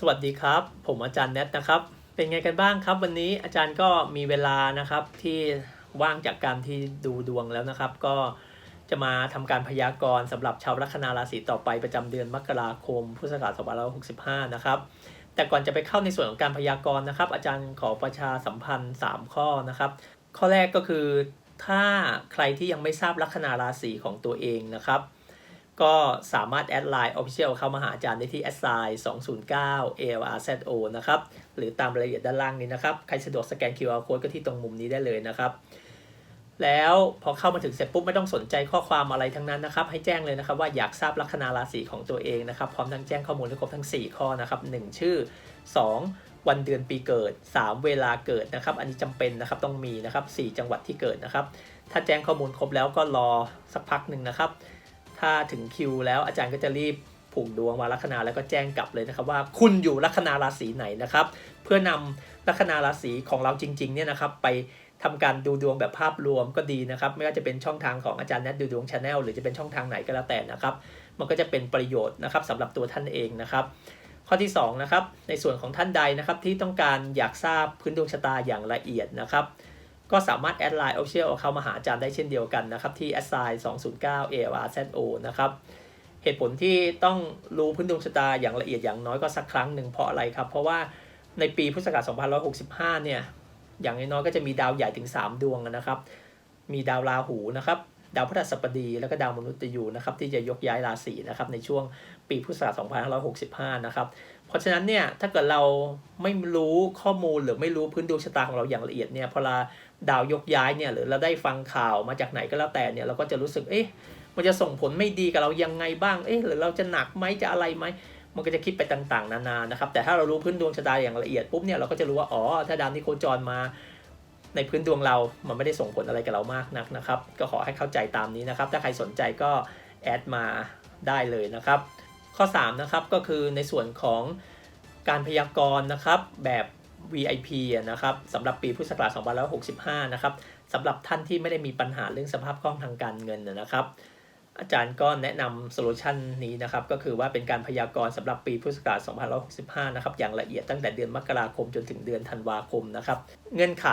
สวัสดีครับ ผมอาจารย์แนทนะครับ เป็นไงกันบ้างครับ วันนี้อาจารย์ก็มีเวลานะครับที่ว่างจากการที่ดูดวงแล้วนะครับ ก็จะมาทำการพยากรณ์สำหรับชาวลัคนาราศีต่อไปประจำเดือนมกราคม พุทธศักราช2565 นะครับ แต่ก่อนจะไปเข้าในส่วนของการพยากรณ์นะครับ อาจารย์ขอประชาสัมพันธ์ 3 ข้อนะครับ ข้อแรกก็คือถ้าใครที่ยังไม่ทราบลัคนาราศีของตัวเองนะครับ ก็สามารถแอดไลน์ Official เข้ามาหาอาจารย์ได้ที่ s i 209 ALRZO นะครับ หรือตามรายละเอียดด้านล่างนี้นะครับ ใครสะดวกสแกน QR code ก็ที่ตรงมุมนี้ได้เลยนะครับ แล้วพอเข้ามาถึงเสร็จปุ๊บไม่ต้องสนใจข้อความอะไรทั้งนั้นนะครับ ให้แจ้งเลยนะครับว่าอยากทราบลัคนาราศีของตัวเองนะครับ พร้อมทั้งแจ้งข้อมูลให้ครบทั้ง 4 ข้อนะครับ 1 ชื่อ 2 วันเดือนปีเกิด 3 เวลาเกิดนะครับ อันนี้จำเป็นนะครับต้องมีนะครับ 4 จังหวัดที่เกิดนะครับ ถ้าแจ้งข้อมูลครบแล้วก็รอสักพักหนึ่งนะครับ ถ้าถึงคิวแล้วอาจารย์ก็จะรีบผูกดวงมาลัคนาแล้วก็แจ้งกลับเลยนะครับว่าคุณอยู่ลัคนาราศีไหนนะครับ เพื่อนำลัคนาราศีของเราจริงๆเนี่ยนะครับไปทำการดูดวงแบบภาพรวมก็ดีนะครับ ไม่ว่าจะเป็นช่องทางของอาจารย์แนทดูดวงชาแนลหรือจะเป็นช่องทางไหนก็แล้วแต่นะครับ มันก็จะเป็นประโยชน์นะครับสำหรับตัวท่านเองนะครับ ข้อที่2นะครับในส่วนของท่านใดนะครับที่ต้องการอยากทราบพื้นดวงชะตาอย่างละเอียดนะครับ ก็สามารถแอดไลน์ Official เข้ามาหาอาจารย์ได้เช่นเดียวกันนะครับ ที่ a s i 209 ARZO นะครับ เหตุผลที่ต้องรู้พื้นดวงชะตาอย่างละเอียดอย่างน้อยก็สักครั้งหนึ่งเพราะอะไรครับ เพราะว่าในปีพุทธศักราช2565 เนี่ย อย่างน้อยก็จะมีดาวใหญ่ถึง 3 ดวงนะครับ มีดาวราหูนะครับดาวพฤหัสบดีแล้วก็ดาวมนุษย์ยูนะครับที่จะยกย้ายราศีนะครับในช่วงปีพุทธศักราช2565 นะครับ เพราะฉะนั้นเนี่ยถ้าเกิดเราไม่รู้ข้อมูลหรือไม่รู้พื้นดวงชะตาของเราอย่างละเอียดเนี่ยพอเราดาวยกย้ายเนี่ยหรือเราได้ฟังข่าวมาจากไหนก็แล้วแต่เนี่ยเราก็จะรู้สึกเอ๊ะมันจะส่งผลไม่ดีกับเรายังไงบ้างเอ๊ะหรือเราจะหนักไหมจะอะไรไหมมันก็จะคิดไปต่างๆ นานานะครับ แต่ถ้าเรารู้พื้นดวงชะตาอย่างละเอียดปุ๊บเนี่ยเราก็จะรู้ว่าอ๋อถ้าดาวนี้โคจรมาในพื้นดวงเรา มันไม่ได้ส่งผลอะไรกับเรามากนักนะครับ ก็ขอให้เข้าใจตามนี้นะครับ ถ้าใครสนใจก็แอดมาได้เลยนะครับ ข้อ 3 นะครับ ก็คือในส่วนของการพยากรณ์นะครับแบบ VIP อะนะครับสำหรับปีพุทธศักราช2565 นะครับสำหรับท่านที่ไม่ได้มีปัญหาเรื่องสภาพคล่องทางการเงินนะครับ อาจารย์ก็แนะนำโซลูชันนี้นะครับ ก็คือว่าเป็นการพยากรณ์สำหรับปีพุทธศักราช2565 นะครับ อย่างละเอียดตั้งแต่เดือนมกราคมจนถึงเดือนธันวาคมนะครับ เงื่อนไข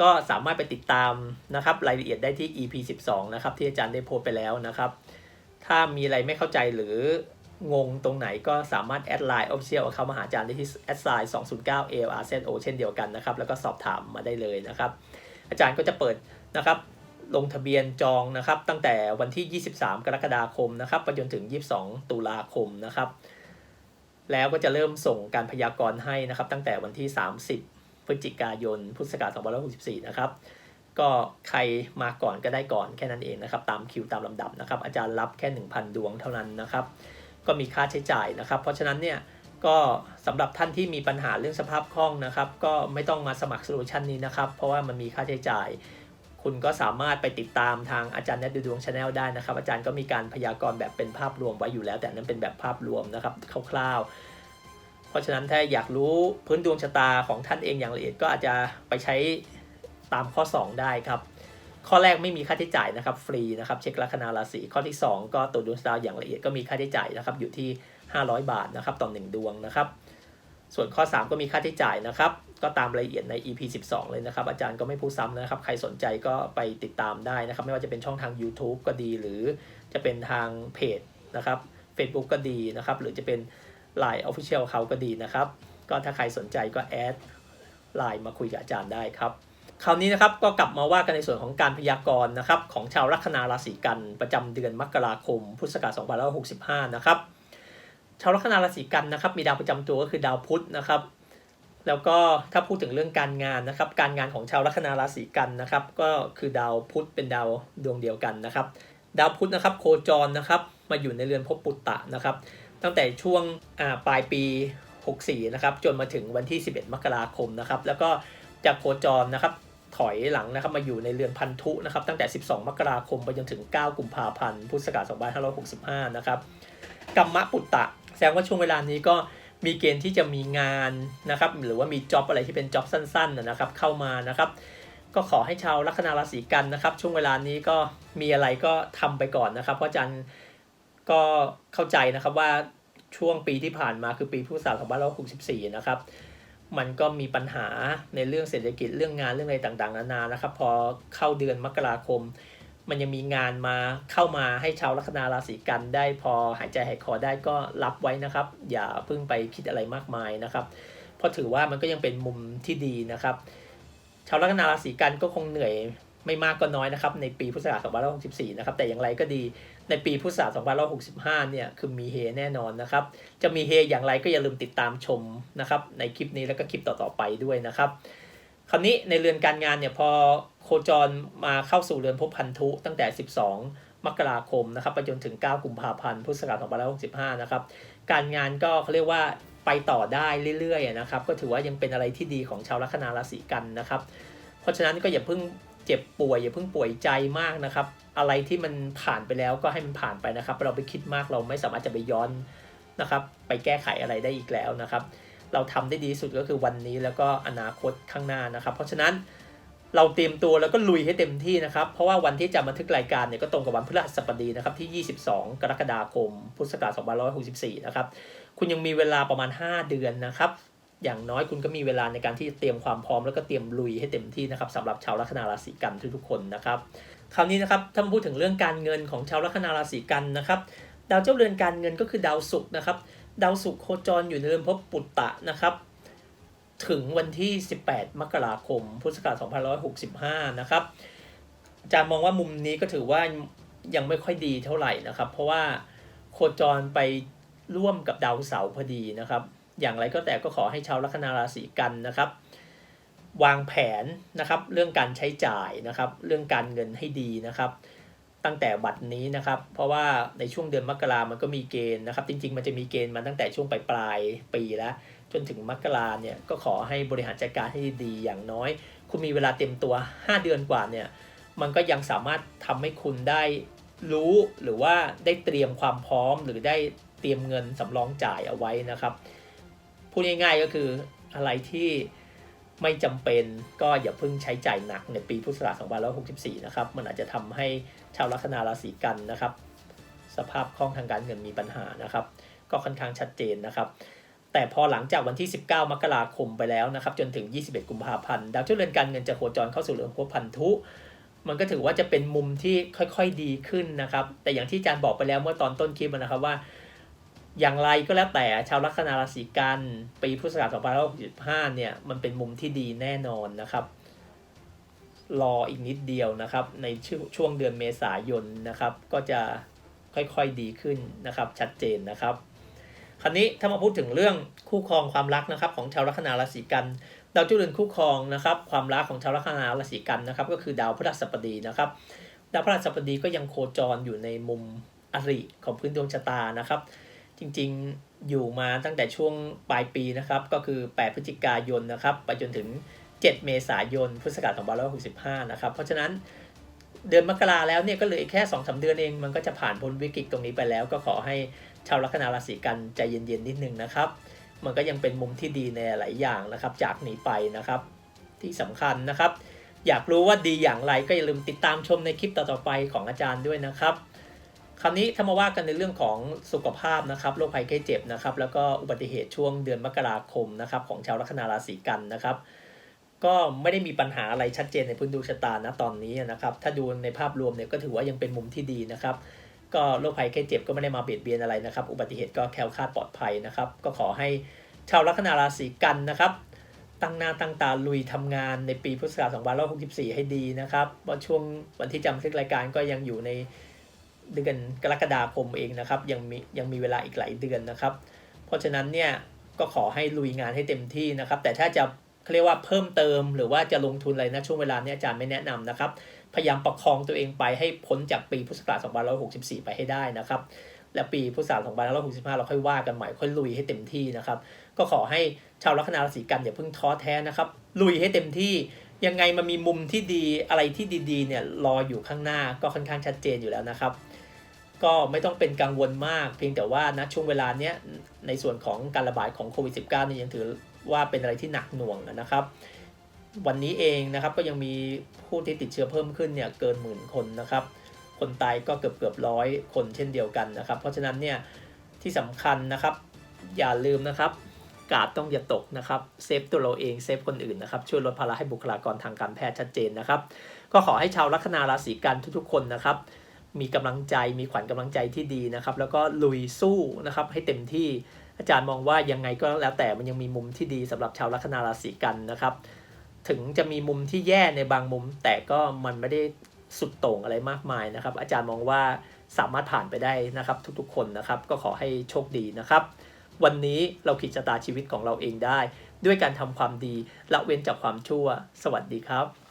ก็สามารถไปติดตามนะครับ รายละเอียดได้ที่ EP 12 นะครับ ที่อาจารย์ได้โพสไปแล้วนะครับ ถ้ามีอะไรไม่เข้าใจหรือ งงตรงไหนก็สามารถแอดไลน์ Official เข้ามาหาอาจารย์ได้ที่แอดไลน์209 ALRZO เช่นเดียวกันนะครับ แล้วก็สอบถามมาได้เลยนะครับ อาจารย์ก็จะเปิดนะครับลงทะเบียนจองนะครับตั้งแต่วันที่ 23 กรกฎาคมนะครับไปจนถึง 22 ตุลาคมนะครับ แล้วก็จะเริ่มส่งการพยากรณ์ให้นะครับ ตั้งแต่วันที่ 30 พฤศจิกายน พุทธศักราช2564 นะครับ ก็ใครมาก่อนก็ได้ก่อนแค่นั้นเองนะครับ ตามคิวตามลำดับนะครับ อาจารย์รับแค่ 1,000 ดวงเท่านั้นนะครับ ก็มีค่าใช้จ่ายนะครับ เพราะฉะนั้นเนี่ยก็สำหรับท่านที่มีปัญหาเรื่องสภาพคล่องนะครับ ก็ไม่ต้องมาสมัครโซลูชันนี้นะครับ เพราะว่ามันมีค่าใช้จ่าย คุณก็สามารถไปติดตามทางอาจารย์แนทดูดวงชาแนลได้นะครับ อาจารย์ก็มีการพยากรณ์แบบเป็นภาพรวมไว้อยู่แล้ว แต่นั้นเป็นแบบภาพรวมนะครับคร่าวๆ เพราะฉะนั้นถ้าอยากรู้พื้นดวงชะตาของท่านเองอย่างละเอียดก็อาจจะไปใช้ตามข้อ 2 ได้ครับ ข้อแรกไม่มีค่าใช้จ่ายนะครับฟรีนะครับเช็คลัคนาราศีข้อที่ 2 ก็ตรวจดวงชะตาอย่างละเอียดก็มีค่าใช้จ่ายนะครับอยู่ที่ 500 บาทนะครับต่อ 1 ดวงนะครับ ส่วนข้อ 3 ก็มีค่าใช้จ่ายนะครับ ก็ตามรายละเอียดใน EP 12 เลยนะครับ อาจารย์ก็ไม่พูดซ้ำนะครับ ใครสนใจก็ไปติดตามได้นะครับ ไม่ว่าจะเป็นช่องทาง YouTube ก็ดี หรือจะเป็นทางเพจนะครับ Facebook ก็ดีนะครับ หรือจะเป็น Line Official เขาก็ดีนะครับ ก็ถ้าใครสนใจก็แอดไลน์มาคุยกับอาจารย์ได้ครับ คราวนี้นะครับก็กลับมาว่ากันในส่วนของการพยากรณ์นะครับของชาวลัคนาราศีกันประจำเดือนมกราคม พุทธศักราช2565 นะครับชาวลัคนาราศีกันนะครับมีดาวประจำตัวก็คือดาวพุธนะครับ แล้วก็ถ้าพูดถึงเรื่องการงานนะครับ การงานของชาวลัคนาราศีกันนะครับ ก็คือดาวพุธเป็นดาวดวงเดียวกันนะครับ ดาวพุธนะครับโคจรนะครับมาอยู่ในเรือนภพปุตตะนะครับ ตั้งแต่ช่วงปลายปี 64 นะครับจนมาถึงวันที่ 11 มกราคมนะครับ แล้วก็จะโคจรนะครับ ถอยหลังนะครับมาอยู่ในเรือนพันธุนะครับตั้งแต่ 12 มกราคมไปจนถึง 9 กุมภาพันธ์พุทธศักราช2565 นะครับกัมมะปุตตะ แสดงว่าช่วงเวลานี้ก็มีเกณฑ์ที่จะมีงานนะครับหรือว่ามีจ็อบอะไรที่เป็นจ็อบสั้นๆนะครับเข้ามานะครับก็ขอให้ชาวลัคนาราศีกันนะครับ ช่วงเวลานี้ก็มีอะไรก็ทำไปก่อนนะครับ เพราะอาจารย์ก็เข้าใจนะครับว่าช่วงปีที่ผ่านมาคือปีพุทธศักราช2564 นะครับ มันก็มีปัญหาในเรื่องเศรษฐกิจเรื่องงานเรื่องอะไรต่างๆนานานะครับ พอเข้าเดือนมกราคม มันยังมีงานมาเข้ามาให้ชาวลัคนาราศีกันได้พอหายใจหายคอได้ก็รับไว้นะครับ อย่าเพิ่งไปคิดอะไรมากมายนะครับ เพราะถือว่ามันก็ยังเป็นมุมที่ดีนะครับ ชาวลัคนาราศีกันก็คงเหนื่อย ไม่มากก็น้อยนะครับในปีพุทธศักราช2564 นะครับแต่อย่างไรก็ดีในปีพุทธศักราช2565 เนี่ยคือมีเฮแน่นอนนะครับ จะมีเฮอย่างไรก็อย่าลืมติดตามชมนะครับในคลิปนี้แล้วก็คลิปต่อๆไปด้วยนะครับ คราวนี้ในเรือนการงานเนี่ยพอโคจรมาเข้าสู่เรือนภพพันธุตั้งแต่ 12 มกราคมนะครับไปจนถึง 9 กุมภาพันธ์พุทธศักราช2565 นะครับการงานก็เขาเรียกว่าไปต่อได้เรื่อยๆนะครับ ก็ถือว่ายังเป็นอะไรที่ดีของชาวลัคนาราศีกันนะครับ เพราะฉะนั้นก็อย่าเพิ่ง เจ็บป่วยอย่าเพิ่งป่วยใจมากนะครับ อะไรที่มันผ่านไปแล้วก็ให้มันผ่านไปนะครับ เราไปคิดมากเราไม่สามารถจะไปย้อนนะครับ ไปแก้ไขอะไรได้อีกแล้วนะครับ เราทำได้ดีสุดก็คือวันนี้แล้วก็อนาคตข้างหน้านะครับ เพราะฉะนั้นเราเตรียมตัวแล้วก็ลุยให้เต็มที่นะครับ เพราะว่าวันที่จะบันทึกรายการเนี่ยก็ตรงกับวันพฤหัสบดีนะครับที่ 22 กรกฎาคม พุทธศักราช2564 นะครับ คุณยังมีเวลาประมาณ 5 เดือนนะครับ อย่างน้อยคุณก็มีเวลาในการที่จะเตรียมความพร้อมแล้วก็เตรียมลุยให้เต็มที่นะครับสำหรับชาวลัคนาราศีกันทุกๆคนนะครับคราวนี้นะครับถ้าพูดถึงเรื่องการเงินของชาวลัคนาราศีกันนะครับดาวเจ้าเรือนการเงินก็คือดาวศุกร์นะครับ ดาวศุกร์โคจรอยู่ในเรือนภพปุตตะนะครับ ถึงวันที่ 18 มกราคม พุทธศักราช2565 นะครับอาจารย์มองว่ามุมนี้ก็ถือว่ายังไม่ค่อยดีเท่าไหร่นะครับ เพราะว่าโคจรไปร่วมกับดาวเสาร์พอดีนะครับ อย่างไรก็แต่ก็ขอให้ชาวลัคนาราศีกันนะครับ วางแผนนะครับเรื่องการใช้จ่ายนะครับ เรื่องการเงินให้ดีนะครับ ตั้งแต่บัดนี้นะครับ เพราะว่าในช่วงเดือนมกรามันก็มีเกณฑ์นะครับ จริง ๆ มันจะมีเกณฑ์มาตั้งแต่ช่วงปลายปลายๆปีแล้ว จนถึงมกราเนี่ยก็ขอให้บริหารจัดการให้ดีอย่างน้อย คุณมีเวลาเต็มตัว 5 เดือนกว่าเนี่ยมันก็ยังสามารถทำให้คุณได้รู้หรือว่าได้เตรียมความพร้อมหรือได้เตรียมเงินสำรองจ่ายเอาไว้นะครับ พูดง่ายๆก็คืออะไรที่ไม่จำเป็นก็อย่าเพิ่งใช้จ่ายหนักในปีพุทธศักราช2564 นะครับ มันอาจจะทำให้ชาวลัคนาราศีกันนะครับ สภาพคล่องทางการเงินมีปัญหานะครับ ก็ค่อนข้างชัดเจนนะครับ แต่พอหลังจากวันที่ 19 มกราคมไปแล้วนะครับ จนถึง 21 กุมภาพันธ์ ดาวเจ้าเรือนการเงินจะโคจรเข้าสู่เรือนภพพันธุ มันก็ถือว่าจะเป็นมุมที่ค่อยๆดีขึ้นนะครับ แต่อย่างที่อาจารย์บอกไปแล้วเมื่อตอนต้นคลิปนะครับว่า อย่างไรก็แล้วแต่ชาวลัคนาราศีกันปีพุทธศักราช2565 เนี่ย มันเป็นมุมที่ดีแน่นอนนะครับ รออีกนิดเดียวนะครับ ในช่วงเดือนเมษายนนะครับ ก็จะค่อยๆดีขึ้นนะครับ ชัดเจนนะครับ คราวนี้ถ้ามาพูดถึงเรื่องคู่ครองความรักนะครับ ของชาวลัคนาราศีกันดาวจุลเรือนคู่ครองนะครับ ความรักของชาวลัคนาราศีกันนะครับ ก็คือดาวพฤหัสบดีนะครับ ดาวพฤหัสบดีก็ยังโคจรอยู่ในมุมอริของพื้นดวงชะตานะครับ จริงๆอยู่มาตั้งแต่ช่วงปลายปีนะครับ ก็คือ 8 พฤศจิกายนนะครับ ไปจนถึง 7 เมษายน พุทธศักราช2565 นะครับ เพราะฉะนั้นเดือนมกราแล้วเนี่ยก็เหลยแค่2อสเดือนเอง มันก็จะผ่านพ้นวิกฤตตรงนี้ไปแล้ว ก็ขอให้ชาวลัคนาราศีกันใจเย็นๆนิดนึงนะครับ มันก็ยังเป็นมุมที่ดีในหลายอย่างนะครับ จากนี้ไปนะครับ ที่สำคัญนะครับ อยากรู้ว่าดีอย่างไรก็อย่าลืมติดตามชมในคลิปต่อๆไปของอาจารย์ด้วยนะครับ คราวนี้ถ้ามาว่ากันในเรื่องของสุขภาพนะครับโรคภัยไข้เจ็บนะครับ แล้วก็อุบัติเหตุช่วงเดือนมกราคมนะครับของชาวลัคนาราศีกันนะครับ ก็ไม่ได้มีปัญหาอะไรชัดเจนในพื้นดวงชะตานะตอนนี้นะครับ ถ้าดูในภาพรวมเนี่ยก็ถือว่ายังเป็นมุมที่ดีนะครับ ก็โรคภัยไข้เจ็บก็ไม่ได้มาเบียดเบียนอะไรนะครับ อุบัติเหตุก็แคล้วคลาดปลอดภัยนะครับ ก็ขอให้ชาวลัคนาราศีกันนะครับตั้งหน้าตั้งตาลุยทำงานในปีพุทธศักราช2564 ให้ดีนะครับเพราะช่วงวันที่จำทึกรายการก็ยังอยู่ใน เดือนกรกฎาคมเองนะครับ ยังมียังมีเวลาอีกหลายเดือนนะครับ เพราะฉะนั้นเนี่ยก็ขอให้ลุยงานให้เต็มที่นะครับ แต่ถ้าจะเขาเรียกว่าเพิ่มเติมหรือว่าจะลงทุนอะไรนะช่วงเวลาเนี้อาจารย์ไม่แนะนำนะครับ พยายามประคองตัวเองไปให้พ้นจากปีพุทธศักราช2564 ไปให้ได้นะครับ และปีพุทธศักราช2565 เราค่อยว่ากันใหม่ค่อยลุยให้เต็มที่นะครับ ก็ขอให้ชาวลัคนาราศีกันอย่าเพิ่งท้อแท้นะครับ ลุยให้เต็มที่ยังไงมันมีมุมที่ดีอะไรที่ดีๆเนี่ยรออยู่ข้างหน้าก็ค่อนข้างชัดเจนอยู่แล้วนะครับ ก็ไม่ต้องเป็นกังวลมาก เพียงแต่ว่าณช่วงเวลาเนี้ยในส่วนของการระบาดของโควิด -19 เนี่ยยังถือว่าเป็นอะไรที่หนักหน่วงนะครับ วันนี้เองนะครับก็ยังมีผู้ที่ติดเชื้อเพิ่มขึ้นเนี่ยเกินหมื่นคนนะครับ คนตายก็เกือบเกือบร้อยคนเช่นเดียวกันนะครับ เพราะฉะนั้นเนี่ยที่สำคัญนะครับ อย่าลืมนะครับกาดต้องอย่าตกนะครับเซฟตัวเราเองเซฟคนอื่นนะครับช่วยลดภาระให้บุคลากรทางการแพทย์ชัดเจนนะครับ ก็ขอให้ชาวลัคนาราศีกันทุกๆคนนะครับ มีกำลังใจมีขวัญกำลังใจที่ดีนะครับ แล้วก็ลุยสู้นะครับให้เต็มที่อาจารย์มองว่ายังไงก็แล้วแต่มันยังมีมุมที่ดีสำหรับชาวลัคนาราศีกันนะครับ ถึงจะมีมุมที่แย่ในบางมุม แต่ก็มันไม่ได้สุดโต่งอะไรมากมายนะครับ อาจารย์มองว่าสามารถผ่านไปได้นะครับ ทุกๆ คนนะครับ ก็ขอให้โชคดีนะครับ วันนี้เราขีดชะตาชีวิตของเราเองได้ ด้วยการทำความดีละเว้นจากความชั่ว สวัสดีครับ